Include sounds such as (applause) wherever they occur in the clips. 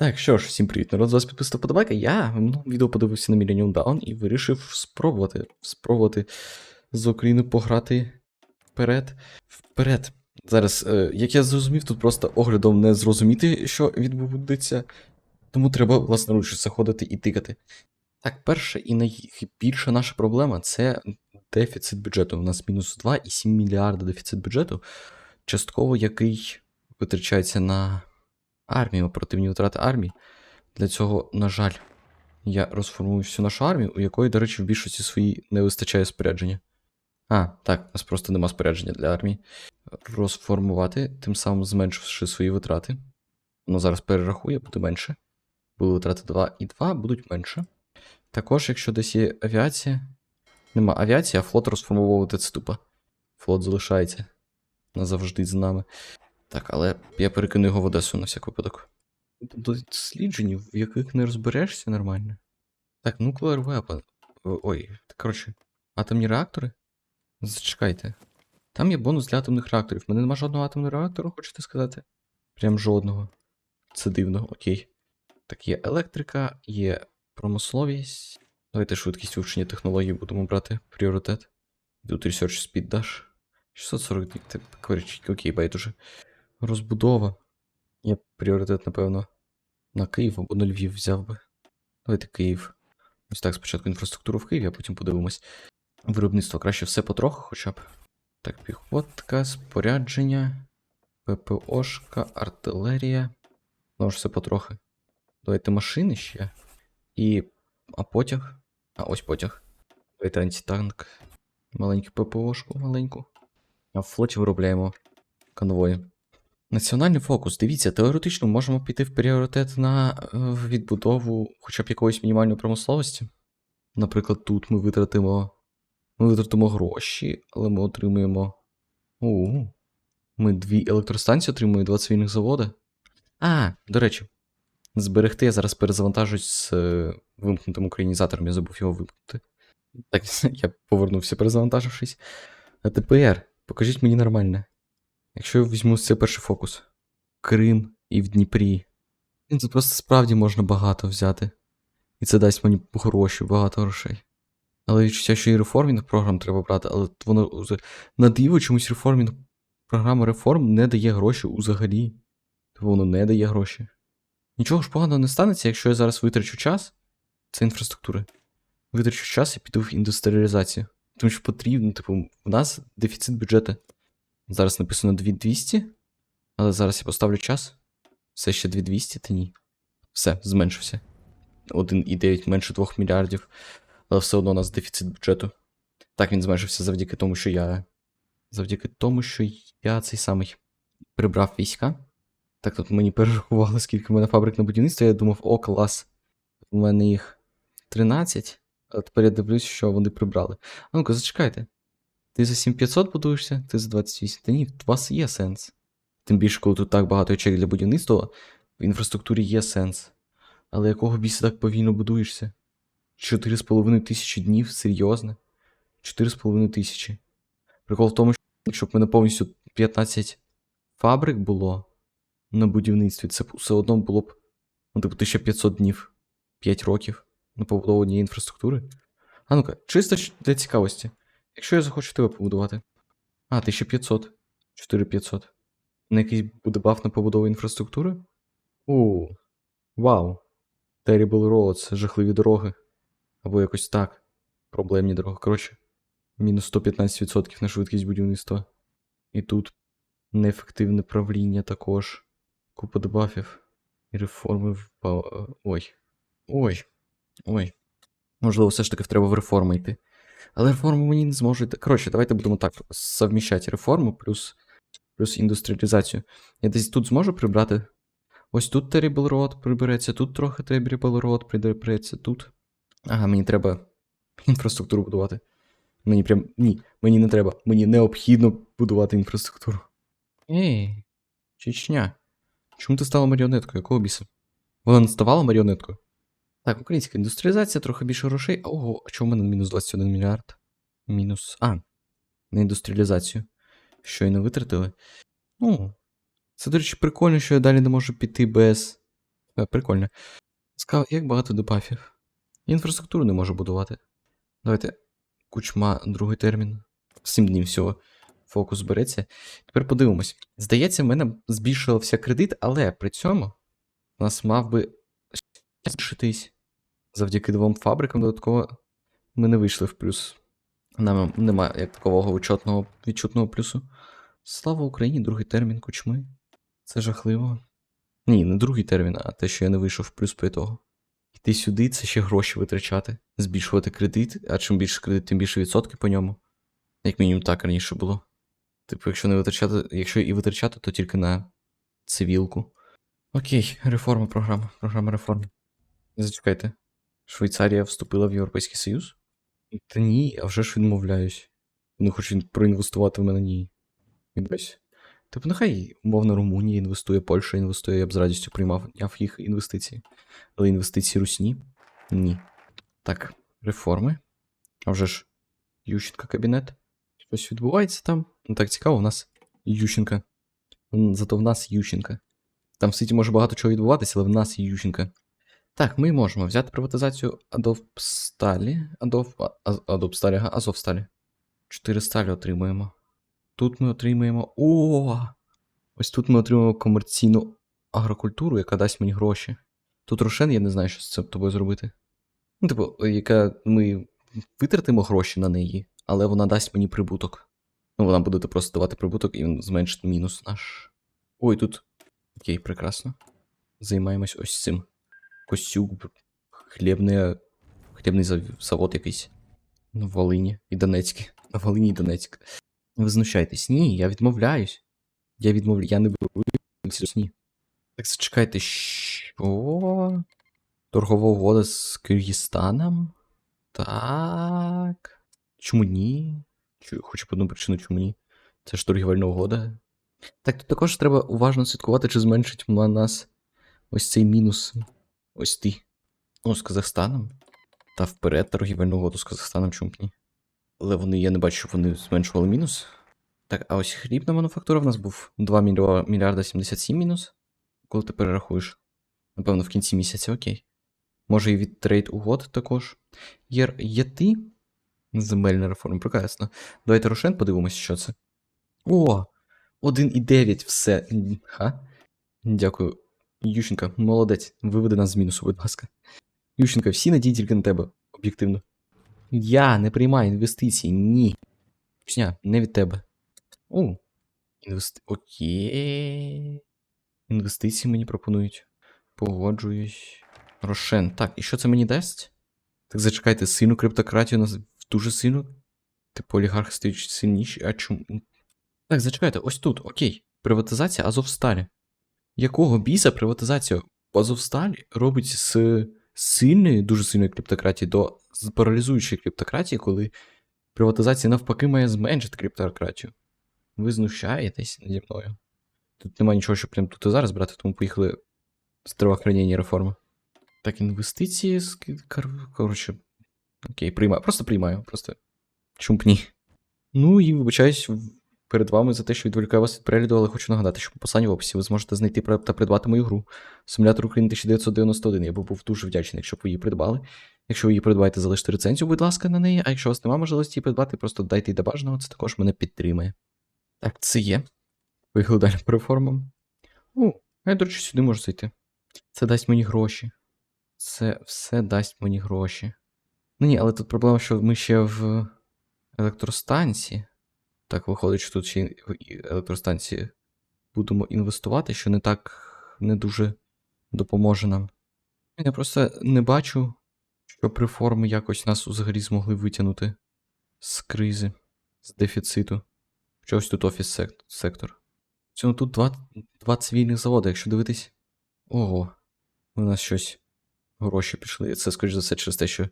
Так, що ж, всім привіт, народ, з вас підписав подобайка. Я в минулому відео подивився на Millennium Down і вирішив спробувати спробувати з Україною пограти вперед. Вперед. Зараз, е, як я зрозумів, тут просто оглядом не зрозуміти, що відбудеться. Тому треба власноруч заходити і тикати. Так, перша і найбільша наша проблема це дефіцит бюджету. У нас мінус 2,7 мільярда дефіцит бюджету, частково який витрачається на армію, оперативні витрати армії. Для цього, на жаль, я розформую всю нашу армію, у якої, до речі, в більшості своїй не вистачає спорядження. А, так, у нас просто нема спорядження для армії. Розформувати, тим самим зменшивши свої витрати. Воно зараз перерахує, буде менше. Були витрати 2 і 2 будуть менше. Також, якщо десь є авіація. Нема авіації, а флот розформовувати це тупо. Флот залишається назавжди з нами. Так, але я перекину його в Одесу на всяк випадок. Досліджень, в яких не розберешся нормально. Так, nuclear weapon. Ой, коротше, атомні реактори? Зачекайте. Там є бонус для атомних реакторів. У мене нема жодного атомного реактору, хочете сказати? Прям жодного. Це дивно, окей. Так, є електрика, є промисловість. Давайте швидкість вивчення технологій будемо брати пріоритет. Тут research speed dash. 640 днів. Так, коротше, окей, байдуже. Розбудова. Я пріоритет, напевно, на Київ або на Львів взяв би. Давайте Київ. Ось так, спочатку інфраструктуру в Києві, а потім подивимось. Виробництво краще все потроху, хоча б. Так, піхотка, спорядження, ППОшка, артилерія. Ну ж все потрохи. Давайте машини ще. І. А потяг. А ось потяг. Давайте антитанк. Маленьку ППОшку, маленьку. А в флоті виробляємо конвої. Національний фокус. Дивіться, теоретично можемо піти в пріоритет на е, відбудову хоча б якоїсь мінімальної промисловості. Наприклад, тут ми витратимо. Ми витратимо гроші, але ми отримуємо. У. Ми дві електростанції отримуємо, і два цивільних заводи. А, до речі, зберегти я зараз перезавантажусь з е, вимкнутим українізатором, я забув його вимкнути. Так, (laughs) я повернувся, перезавантажившись. А тепер покажіть мені нормальне. Якщо я візьму це перший фокус. Крим і в Дніпрі. Блін, Тут просто справді можна багато взяти. І це дасть мені гроші, багато грошей. Але відчуття, що і реформінг програм треба брати, але воно на диво чомусь реформінг програма реформ не дає гроші взагалі. Тобто воно не дає гроші. Нічого ж поганого не станеться, якщо я зараз витрачу час. Це інфраструктури. Витрачу час і піду в індустріалізацію. Тому що потрібно, типу, в нас дефіцит бюджету. Зараз написано 2200, але зараз я поставлю час. Все ще 2200, та ні. Все, зменшився. 1,9 менше 2 мільярдів. Але все одно у нас дефіцит бюджету. Так він зменшився завдяки тому, що я. Завдяки тому, що я цей самий прибрав війська. Так тут мені перерахували, скільки в мене фабрик на будівництві. Я думав, о, клас. У мене їх 13. А тепер я дивлюсь, що вони прибрали. А ну-ка, зачекайте. Ти за 7500 будуєшся, ти за 28. Та ні, у вас є сенс. Тим більше, коли тут так багато ячеек для будівництва, в інфраструктурі є сенс. Але якого біса так повільно будуєшся? 4,5 тисячі днів, серйозно? 4,5 тисячі. Прикол в тому, що якщо б мене повністю 15 фабрик було на будівництві, це все одно було б, ну, типу, 1500 днів, 5 років на побудову однієї інфраструктури. А ну-ка, чисто для цікавості. Якщо я захочу тебе побудувати. А, 1500. 4500. На якийсь буде баф на побудову інфраструктури? У, вау. Terrible Roads, жахливі дороги. Або якось так. Проблемні дороги. Коротше, мінус 115% на швидкість будівництва. І тут неефективне правління також. Купа дебафів. І реформи в. Ой. Ой. Ой. Можливо, все ж таки треба в реформи йти. Але реформи мені не зможуть. Коротше, давайте будемо так совміщати реформу плюс, плюс індустріалізацію. Я десь тут зможу прибрати. Ось тут Terrible Road прибереться, тут трохи Terrible Road прибереться, тут. Ага, мені треба інфраструктуру будувати. Мені прям. Ні, мені не треба. Мені необхідно будувати інфраструктуру. Ей, Чечня. Чому ти стала маріонеткою? Якого біса? Вона не ставала маріонеткою? Так, українська індустріалізація, трохи більше грошей. Ого, а чому в мене мінус 21 мільярд? Мінус. А, на індустріалізацію. Щойно витратили. Ну, це, до речі, прикольно, що я далі не можу піти без Е, Прикольно. Цікаво, як багато дебафів. Інфраструктуру не можу будувати. Давайте. Кучма, другий термін. 7 днів всього. Фокус береться. Тепер подивимось. Здається, в мене збільшився кредит, але при цьому у нас мав би збільшитись. Завдяки двом фабрикам додатково ми не вийшли в плюс. Нам немає як такого відчутного, відчутного плюсу. Слава Україні, другий термін кучми. Це жахливо. Ні, не другий термін, а те, що я не вийшов в плюс по того. Йти сюди це ще гроші витрачати, збільшувати кредит, а чим більше кредит, тим більше відсотки по ньому. Як мінімум так раніше було. Типу, якщо не витрачати, якщо і витрачати, то тільки на цивілку. Окей, реформа програма. Програма реформ. Зачекайте. Швейцарія вступила в Європейський Союз? Та ні, а вже ж відмовляюсь. Вони хочуть проінвестувати в мене ні. Відбись. Типу, нехай, умовно, Румунія інвестує, Польща інвестує, я б з радістю приймав їх інвестиції. Але інвестиції русні? Ні. Так, реформи. А вже ж Ющенка кабінет. Щось відбувається там. Ну так цікаво, у нас Ющенка. Зато в нас Ющенка. Там в світі може багато чого відбуватися, але в нас Ющенка. Так, ми можемо взяти приватизацію Адовсталі. Адов... Адовсталі, Азовсталі. Чотири сталі отримуємо. Тут ми отримуємо. О! Ось тут ми отримуємо комерційну агрокультуру, яка дасть мені гроші. Тут Рошен, я не знаю, що з цим тобою зробити. Ну, типу, яка ми витратимо гроші на неї, але вона дасть мені прибуток. Ну, вона буде просто давати прибуток і він зменшить мінус наш. Ой, тут. Окей, прекрасно. Займаємось ось цим. Костюк, хлібний, хлібний завод якийсь. На Волині і Донецьке. На Волині і Донецьк. Ви знущаєтесь. Ні, я відмовляюсь. Я відмовляю, я не беру ні. Так зачекайте, що? Торгова угода з Киргизстаном? Так. Чому ні? Чу- Хочу по одну причину, чому ні? Це ж торгівельна угода. Так, тут також треба уважно слідкувати, чи зменшить на нас ось цей мінус. Ось ти. О, з Казахстаном. Та вперед торгівельну угоду з Казахстаном, чому б ні? Але вони, я не бачу, щоб вони зменшували мінус. Так, а ось хлібна мануфактура в нас був 2 мільярда 77 мінус. Коли ти перерахуєш? Напевно, в кінці місяця, окей. Може і від трейд угод також. Є, є ти? Земельна реформа, прекрасно. Давайте Рошен подивимося, що це. О! 1,9 все. Ха? Дякую. Ющенка, молодець. Виведи нас з мінусу, будь ласка. Ющенка, всі надії тільки на тебе, об'єктивно. Я не приймаю інвестицій, ні. Чня, не від тебе. О, інвести... Окей. Інвестиції мені пропонують. Погоджуюсь. Рошен. Так, і що це мені дасть? Так зачекайте, сильну криптократію нас дуже сильно. Типу олігарх стають сильніші, а чому? Так, зачекайте, ось тут, окей. Приватизація Азовсталі. Якого біса приватизація Азовсталі робить з сильної, дуже сильної криптократії до паралізуючої криптократії, коли приватизація навпаки має зменшити криптократію? Ви знущаєтесь наді мною. Тут немає нічого, щоб прям тут і зараз брати, тому поїхали з здравоохранення реформи. Так, інвестиції, коротше. Окей, приймаю. Просто приймаю. Просто. Чому б ні? Ну і вибачаюсь перед вами за те, що відволікаю вас від перегляду, але хочу нагадати, що по посиланню в описі ви зможете знайти та придбати мою гру Симулятор України 1991. Я би був дуже вдячний, якщо б ви її придбали. Якщо ви її придбаєте, залиште рецензію, будь ласка, на неї. А якщо у вас немає можливості її придбати, просто дайте їй до бажаного, це також мене підтримує. Так, це є. Поїхали далі по реформам. О, я, до речі, сюди можу зайти. Це дасть мені гроші. Це все дасть мені гроші. Ну ні, але тут проблема, що ми ще в електростанції. Так, виходить, що тут ще в електростанції будемо інвестувати, що не так не дуже допоможе нам. Я просто не бачу, щоб реформи якось нас взагалі змогли витягнути з кризи, з дефіциту. Чогось тут офіс сектор. Цьому тут два, два цивільних заводи, якщо дивитись. Ого, у нас щось гроші пішли. Це, скоріш за все, через те, що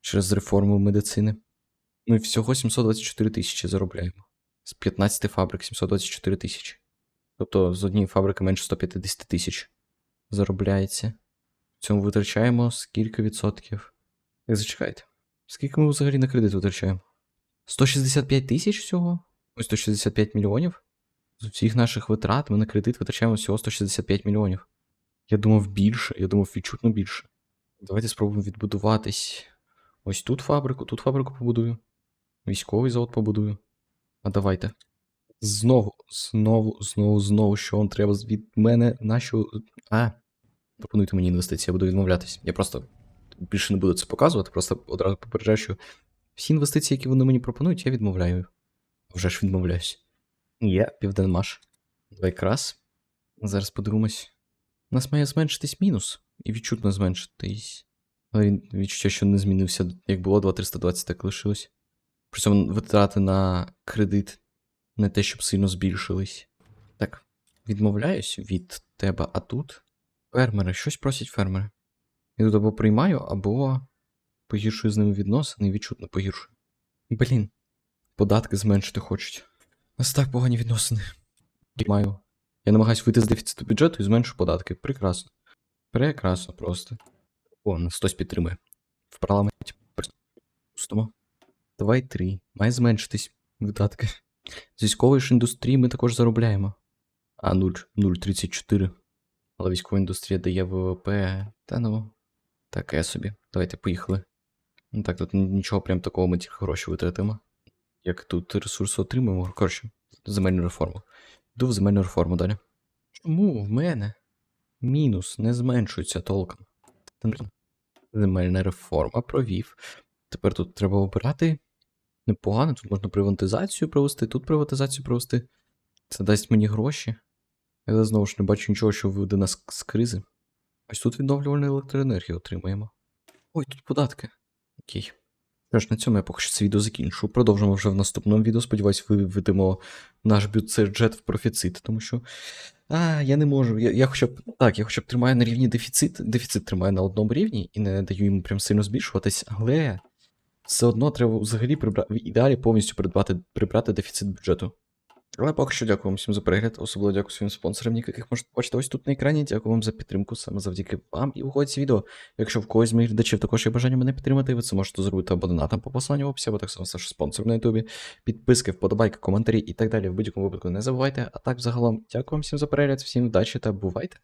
через реформу медицини. Ми всього 724 тисячі заробляємо. З 15 фабрик 724 тисячі. Тобто з однієї фабрики менше 150 тисяч заробляється. В цьому витрачаємо скільки відсотків? Так, зачекайте. Скільки ми взагалі на кредит витрачаємо? 165 тисяч всього? Ось 165 мільйонів? З усіх наших витрат ми на кредит витрачаємо всього 165 мільйонів. Я думав більше, я думав відчутно більше. Давайте спробуємо відбудуватись. Ось тут фабрику, тут фабрику побудую. Військовий завод побудую. А давайте. Знову, знову, знову, знову, що вам треба від мене, нащо. А. Пропонуйте мені інвестиції, я буду відмовлятись. Я просто більше не буду це показувати, просто одразу попереджаю, що всі інвестиції, які вони мені пропонують, я відмовляю. Вже ж відмовляюсь. Є, Південмаш. Давай якраз. Зараз подивимось. У нас має зменшитись мінус. І відчутно зменшитись. Але він відчуття, що не змінився, як було 2320, так лишилось. При цьому витрати на кредит не те, щоб сильно збільшились. Так, відмовляюсь від тебе, а тут. Фермери, щось просять фермери. Я тут або приймаю, або погіршую з ними відносини і відчутно погіршую. Блін, податки зменшити хочуть. У нас так погані відносини. Приймаю. Я намагаюсь вийти з дефіциту бюджету і зменшу податки. Прекрасно. Прекрасно просто. О, нас хтось підтримує. В парламенті. Пустимо. Давай три. Має зменшитись видатки. З військової ж індустрії ми також заробляємо. А 0,34. Але військова індустрія дає ВВП. Та ну. Таке собі. Давайте поїхали. Ну так, тут нічого прям такого ми тільки гроші витратимо. Як тут ресурси отримуємо, коротше, земельну реформу. Йду в земельну реформу далі. Чому в мене? Мінус не зменшується толком. Земельна реформа провів. Тепер тут треба обирати. Непогано, тут можна приватизацію провести, тут приватизацію провести. Це дасть мені гроші. Я знову ж не бачу нічого, що виведе нас з кризи. Ось тут відновлювальну електроенергію отримаємо. Ой, тут податки. Окей. Що ж, на цьому я поки що це відео закінчу. Продовжимо вже в наступному відео. Сподіваюсь, виведемо наш бюджет в профіцит, тому що. А, я не можу. Я, я хоча б. Так, я хоча б тримаю на рівні дефіцит. Дефіцит тримаю на одному рівні і не даю йому прям сильно збільшуватись, але все одно треба взагалі прибрати в ідеалі повністю придбати, прибрати дефіцит бюджету. Але поки що дякую вам всім за перегляд. Особливо дякую своїм спонсорам, яких можете бачити ось тут на екрані. Дякую вам за підтримку саме завдяки вам і виходить це відео. Якщо в когось з моїх глядачів також є бажання мене підтримати, ви це можете зробити або донатом по посланню в описі, або так само стати спонсором на Ютубі. Підписки, вподобайки, коментарі і так далі. В будь-якому випадку не забувайте. А так, загалом, дякую вам всім за перегляд, всім удачі та бувайте!